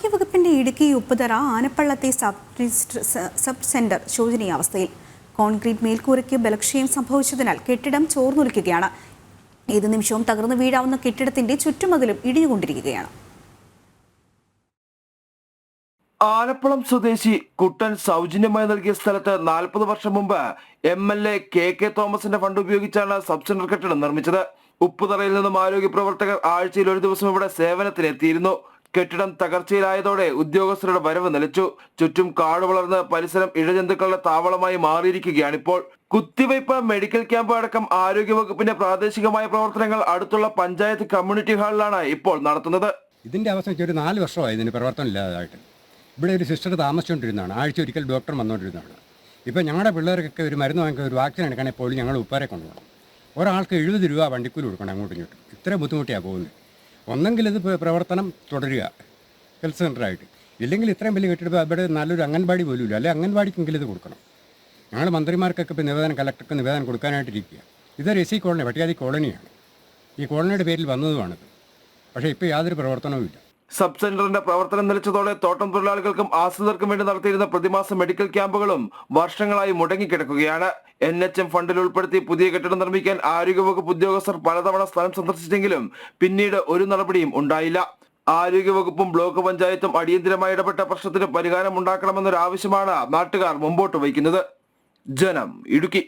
ആരോഗ്യവകുപ്പിന്റെ ഇടുക്കി ഉപ്പുതറ ആനപ്പള്ളത്തെ sub sub centre ശോചനീയാവസ്ഥയിൽ. കോൺക്രീറ്റ് മേൽക്കൂരയ്ക്ക് ബലക്ഷയം സംഭവിച്ചതിനാൽ കെട്ടിടം ചോർന്നൊലിക്കുകയാണ്. ഏത് നിമിഷവും തകർന്നു വീഴാവുന്ന കെട്ടിടത്തിന്റെ ചുറ്റുമതിലും ഇടിഞ്ഞുകൊണ്ടിരിക്കുകയാണ്. ആലപ്പുളം സ്വദേശി കുട്ടൻ സൗജന്യമായി നൽകിയ സ്ഥലത്ത് നാൽപ്പത് വർഷം മുമ്പ് M L A K K തോമസിന്റെ ഫണ്ട് ഉപയോഗിച്ചാണ് സബ് സെന്റർ കെട്ടിടം നിർമ്മിച്ചത്. ഉപ്പുതറയിൽ നിന്നും ആരോഗ്യ പ്രവർത്തകർ ആഴ്ചയിൽ ഒരു ദിവസം ഇവിടെ സേവനത്തിനെത്തിയിരുന്നു. കെട്ടിടം തകർച്ചയിലായതോടെ ഉദ്യോഗസ്ഥരുടെ വരവ് നിലച്ചു. ചുറ്റും കാട് വളർന്ന് പരിസരം ഇഴജന്തുക്കളുടെ താവളമായി മാറിയിരിക്കുകയാണിപ്പോൾ കുത്തിവയ്പ് മെഡിക്കൽ ക്യാമ്പ് അടക്കം ആരോഗ്യവകുപ്പിന്റെ പ്രാദേശികമായ പ്രവർത്തനങ്ങൾ അടുത്തുള്ള പഞ്ചായത്ത് കമ്മ്യൂണിറ്റി ഹാളിലാണ് ഇപ്പോൾ നടത്തുന്നത്. ഇതിന്റെ അവസ്ഥ ഒരു നാല് വർഷമായി ഇതിന് പ്രവർത്തനം ഇല്ലാതായിട്ട്. ഇവിടെ ഒരു സിസ്റ്റർ താമസിച്ചുകൊണ്ടിരുന്നതാണ്. ആഴ്ച ഒരിക്കൽ ഡോക്ടർ വന്നുകൊണ്ടിരുന്നതാണ്. ഇപ്പോൾ ഞങ്ങളുടെ പിള്ളേർക്കൊക്കെ ഒരു മരുന്ന് വാങ്ങിക്കാൻ ഒരു വാക്സിൻ എടുക്കണമെങ്കിൽ പോലും ഞങ്ങൾ ഉപ്പാരെ കൊണ്ടുപോകണം ഒരാൾക്ക് എഴുപത് രൂപ വണ്ടിക്കൂലി കൊടുക്കണം അങ്ങോട്ടും ഇങ്ങോട്ടും. ഇത്ര ബുദ്ധിമുട്ടിയാണ് പോകുന്നത്. ഒന്നെങ്കിൽ ഇത് പ്രവർത്തനം തുടരുക. ഹെൽത്ത് സെന്ററായിട്ട് ഇല്ലെങ്കിൽ ഇത്രയും വലിയ കെട്ടിടം അവിടെ നല്ലൊരു അംഗൻവാടി പോലും ഇല്ല. അല്ലെങ്കിൽ അംഗൻവാടിക്കെങ്കിലും ഇത് കൊടുക്കണം. ഞങ്ങൾ മന്ത്രിമാർക്കൊക്കെ ഇപ്പോൾ നിവേദനം കലക്ടർക്ക് നിവേദനം കൊടുക്കാനായിട്ടിരിക്കുക. ഇതൊരു എസ് സി കോളനി പട്ടികാതി കോളനിയാണ്. ഈ കോളനിയുടെ പേരിൽ വന്നതുമാണിത് പക്ഷേ ഇപ്പോൾ യാതൊരു പ്രവർത്തനവും ഇല്ല സബ് സെന്ററിന്റെ പ്രവർത്തനം നിലച്ചതോടെ തോട്ടം തൊഴിലാളികൾക്കും ആശ്രിതർക്കും വേണ്ടി നടത്തിയിരുന്ന പ്രതിമാസ മെഡിക്കൽ ക്യാമ്പുകളും വർഷങ്ങളായി മുടങ്ങിക്കിടക്കുകയാണ്. എൻ എച്ച് എം ഫണ്ടിൽ ഉൾപ്പെടുത്തി പുതിയ കെട്ടിടം നിർമ്മിക്കാൻ ആരോഗ്യവകുപ്പ് ഉദ്യോഗസ്ഥർ പലതവണ സ്ഥലം സന്ദർശിച്ചെങ്കിലും പിന്നീട് ഒരു നടപടിയും ഉണ്ടായില്ല. ആരോഗ്യവകുപ്പും ബ്ലോക്ക് പഞ്ചായത്തും അടിയന്തിരമായി ഇടപെട്ട പ്രശ്നത്തിന് പരിഹാരം ഉണ്ടാക്കണമെന്നൊരു ആവശ്യമാണ് നാട്ടുകാർ മുമ്പോട്ട് വയ്ക്കുന്നത്. ജനം ഇടുക്കി.